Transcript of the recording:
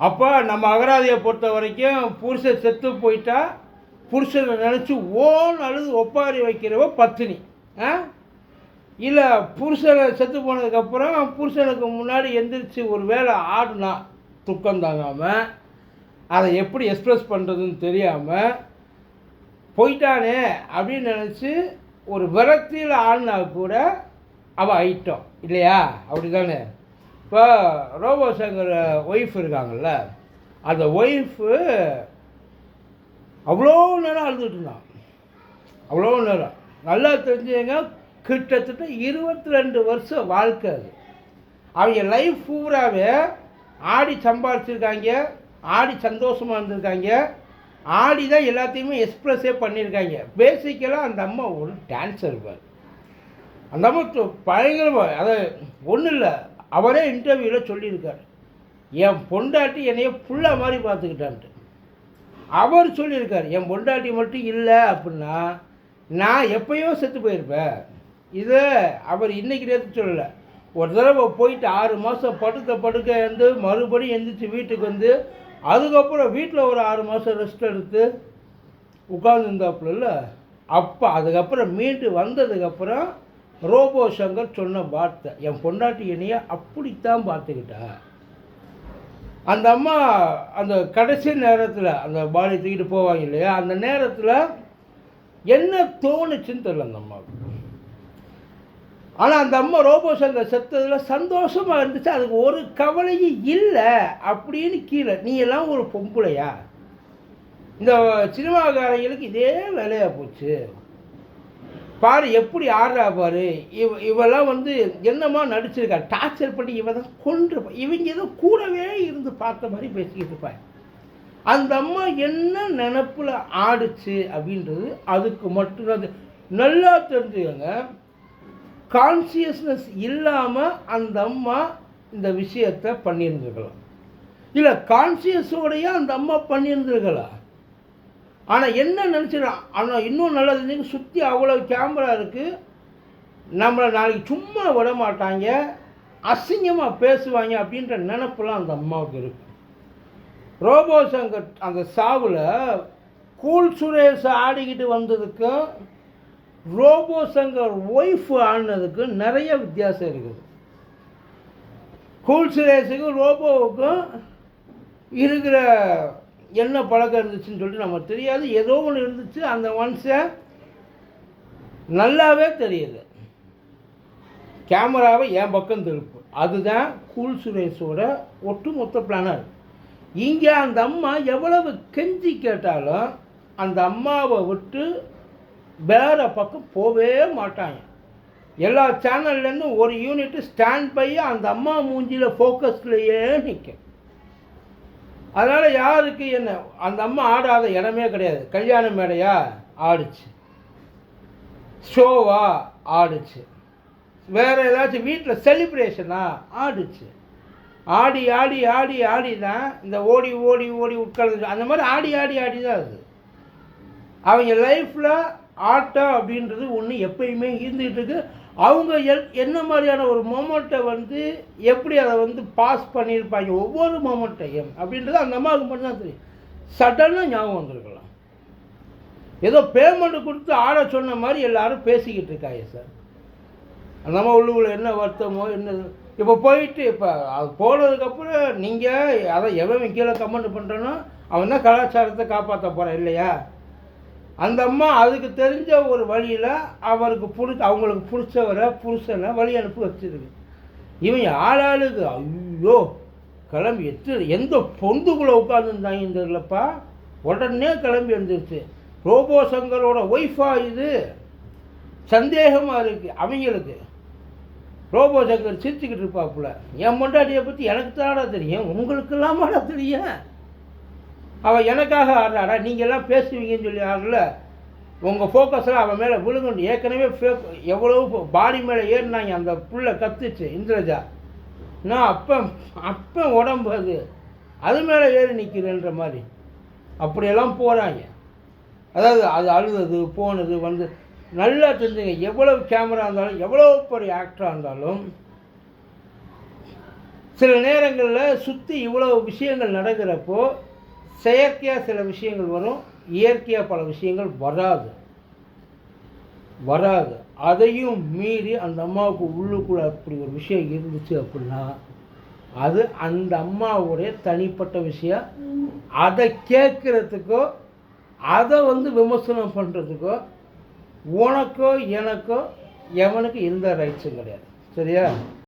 அப்போ நம்ம அகராதியை பொறுத்த வரைக்கும் புருஷன் செத்து போயிட்டா புருஷனை நினச்சி ஓன் அழுது ஒப்பாரி வைக்கிறவ பத்தினி. ஆ? இல்லை புருஷனை செத்து போனதுக்கப்புறம் புருஷனுக்கு முன்னாடி எந்திரிச்சு ஒரு வேளை ஆடுனா துக்கம் தாங்காமல் அதை எப்படி எக்ஸ்ப்ரெஸ் பண்ணுறதுன்னு தெரியாமல் போயிட்டானே அப்படின்னு நினச்சி ஒரு விரக்தியில் ஆடினா கூட அவள் ஐட்டம் இல்லையா? அப்படி தானே இப்போ ரோபோ சங்கர் ஒய்ஃப் இருக்காங்கல்ல அந்த ஒய்ஃபு அவ்வளோ நேரம் அழுதுட்டு இருந்தான். அவ்வளோ நேரம். நல்லா தெரிஞ்சுங்க கிட்டத்தட்ட இருபத்தி ரெண்டு வருஷம் வாழ்க்கை அது. அவங்க லைஃப் பூராவே ஆடி சம்பாதிச்சிருக்காங்க ஆடி சந்தோஷமாக இருந்திருக்காங்க ஆடி தான் எல்லாத்தையுமே எக்ஸ்ப்ரெஸ்ஸே பண்ணியிருக்காங்க. பேசிக்கலாக அந்த அம்மா ஒரு டான்ஸர் பார். அந்த அம்மா பயங்கரமாக அதை ஒன்றும் இல்லை அவரே இன்டர்வியூவில் சொல்லியிருக்காரு. என் பொண்டாட்டி என்னைய புள்ள மாதிரி பார்த்துக்கிட்டான்ட்டு. அவர் சொல்லியிருக்கார் என் பொண்டாட்டி மட்டும் இல்லை அப்படின்னா நான் எப்பயோ செத்து போயிருப்பேன். இதை அவர் இன்றைக்கி நேற்று சொல்லலை. ஒரு தடவை போயிட்டு ஆறு மாதம் படுக்க படுக்க வந்து மறுபடியும் எழுந்திரிச்சு வீட்டுக்கு வந்து அதுக்கப்புறம் வீட்டில் ஒரு ஆறு மாதம் ரெஸ்ட் எடுத்து உட்கார்ந்துருந்தாப்புல அப்போ அதுக்கப்புறம் மீண்டு வந்ததுக்கப்புறம் ரோபோ சங்கர் சொன்ன வார்த்தை. என் பொண்டாட்டி என்னைய அப்படித்தான் பார்த்துக்கிட்டா. அந்த அம்மா அந்த கடைசி நேரத்தில் அந்த பாடி தூக்கிட்டு போவாங்க இல்லையா? அந்த நேரத்தில் என்ன தோணுச்சுன்னு தெரியல அந்த அம்மாவுக்கு. ஆனால் அந்த அம்மா ரோபோ சங்கர் செத்ததில் சந்தோஷமாக இருந்துச்சு. அதுக்கு ஒரு கவலையும் இல்லை. அப்படின்னு கீழே நீ எல்லாம் ஒரு பொம்பளையா? இந்த சினிமாக்காரங்களுக்கு இதே வேலையாக போச்சு. பாரு எப்படி ஆடுறா பாரு. இவ இவெல்லாம் வந்து என்னமா நடிச்சிருக்கா? டார்ச்சர் பண்ணி இவ தான் கொன்று இவங்க ஏதோ கூடவே இருந்து பார்த்த மாதிரி பேசிக்கிட்டு இருப்பாங்க அந்த அம்மா என்ன நினப்பில் ஆடுச்சு அப்படின்றது அதுக்கு மட்டும்தான் நல்லா தெரிஞ்சுக்கோங்க. கான்சியஸ்னஸ் இல்லாமல் அந்த அம்மா இந்த விஷயத்தை பண்ணியிருந்துருக்கலாம். இல்லை கான்சியஸோடையே அந்த அம்மா பண்ணியிருந்துருக்கலாம். ஆனால் என்ன நினச்சிடறான் ஆனால் இன்னும் நல்லது தெரிஞ்சுக்க சுற்றி அவ்வளோ கேமரா இருக்குது நம்மளை நாளைக்கு சும்மா விட மாட்டாங்க அசிங்கமாக பேசுவாங்க அப்படின்ற நினப்பெல்லாம் அந்த அம்மாவுக்கு இருக்கு. ரோபோ சங்கர் அந்த சாவில் கூல் சுரேஷ் ஆடிக்கிட்டு வந்ததுக்கும் ரோபோ சங்கர் ஒய்ஃப் ஆடினதுக்கும் நிறைய வித்தியாசம் இருக்குது. கூல் சுரேஷுக்கும் ரோபோவுக்கும் இருக்கிற என்ன பழக்கம் இருந்துச்சுன்னு சொல்லிட்டு நமக்கு தெரியாது. ஏதோ ஒன்று இருந்துச்சு. அந்த மனுஷன் நல்லாவே தெரியுது கேமராவை என் பக்கம் திருப்பு. அதுதான் கூல் சுரேஷோட ஒட்டுமொத்த பிளானர் இங்கே அந்த அம்மா எவ்வளவு கெஞ்சி கேட்டாலும் அந்த அம்மாவை விட்டு வேறு பக்கம் போவே மாட்டாங்க. எல்லா சேனல்லேருந்து ஒரு யூனிட்டு ஸ்டாண்ட் பை அந்த அம்மா மூஞ்சியில் ஃபோக்கஸ்லேயே நிற்கும் அதனால் யாருக்கு என்ன? அந்த அம்மா ஆடாத இடமே கிடையாது. கல்யாண மேடையா? ஆடுச்சு. ஷோவா? ஆடுச்சு. வேறு ஏதாச்சும் வீட்டில் செலிப்ரேஷனா ஆடுச்சு. ஆடி ஆடி ஆடி ஆடி தான் இந்த ஓடி ஓடி ஓடி உட்கார்ந்து அந்த மாதிரி ஆடி ஆடி ஆடி தான் அது. அவங்க லைஃப்பில் ஆட்டம் அப்படின்றது ஒன்று எப்பயுமே இருந்துகிட்டு இருக்கு. அவங்க எல் என்ன மாதிரியான ஒரு மொமெண்ட்டை வந்து எப்படி அதை வந்து பாஸ் பண்ணியிருப்பாங்க? ஒவ்வொரு மொமெண்ட்டையும் அப்படின்றது அந்த அம்மாவுக்கு மட்டும்தான் தெரியும். சடனாக ஞாபகம் வந்திருக்கலாம். ஏதோ பேமெண்ட் கொடுத்து ஆட சொன்ன மாதிரி எல்லாரும் பேசிக்கிட்டு இருக்காங்க சார் அந்த அம்மா உள்ளுக்குள்ள என்ன வருத்தமோ என்ன இப்போ போயிட்டு இப்போ அது போனதுக்கப்புறம் நீங்கள் அதை எவன் கீழே கமெண்ட் பண்ணுறனோ அவன் தான் கலாச்சாரத்தை காப்பாற்ற போகிறான் இல்லையா? அந்த அம்மா அதுக்கு தெரிஞ்ச ஒரு வழியில் அவருக்கு பிடிச்ச அவங்களுக்கு பிடிச்சவரை புருஷனை வழி அனுப்பி வச்சிருக்கு. இவன் ஆளாளுக்கு ஐயோ கிளம்பி எத்து எந்த பொந்துக்குள்ளே உட்காந்துருந்தாங்க தெரியலப்பா உடனே கிளம்பி வந்துருச்சு ரோபோ சங்கரோட ஒய்ஃபா இது. சந்தேகமாக இருக்குது அவங்களுக்கு. ரோபோ சங்கர் சிரிச்சுக்கிட்டு இருப்பாப்புல. என் மொண்டாட்டியை பற்றி எனக்கு தாடா தெரியும். உங்களுக்கு இல்லாமடா தெரியும்? அவள் எனக்காக ஆடுறாடா நீங்கள்லாம் பேசுவீங்கன்னு சொல்லி ஆடல உங்கள் ஃபோக்கஸ்லாம் அவன் மேலே விழுங்கணும் ஏற்கனவே ஃபேக் எவ்வளோ பாடி மேலே ஏறினாங்க அந்த புள்ள கத்துச்சு இந்திரஜா. நான் அப்போ அப்போ உடம்பு அது. அது மேலே ஏறி நிற்கிறேன்ற மாதிரி. அப்படியெல்லாம் போகிறாங்க அதாவது அது அழுதது போனது வந்து நல்லா தெரிஞ்சுங்க. எவ்வளவு கேமரா இருந்தாலும் எவ்வளோ பெரிய ஆக்டராக இருந்தாலும் சில நேரங்களில் சுற்றி இவ்வளோ விஷயங்கள் நடக்கிறப்போ செயற்கையாக சில விஷயங்கள் வரும் இயற்கையாக பல விஷயங்கள் வராது. வராது. அதையும் மீறி அந்த அம்மாவுக்கு உள்ளுக்குள்ளே அப்படி ஒரு விஷயம் இருந்துச்சு அப்படின்னா அது அந்த அம்மாவுடைய தனிப்பட்ட விஷயம். அதை கேட்குறதுக்கோ அதை வந்து விமர்சனம் பண்ணுறதுக்கோ உனக்கோ எனக்கோ எவனுக்கு எந்த ரைட்ஸும் கிடையாது. சரியா?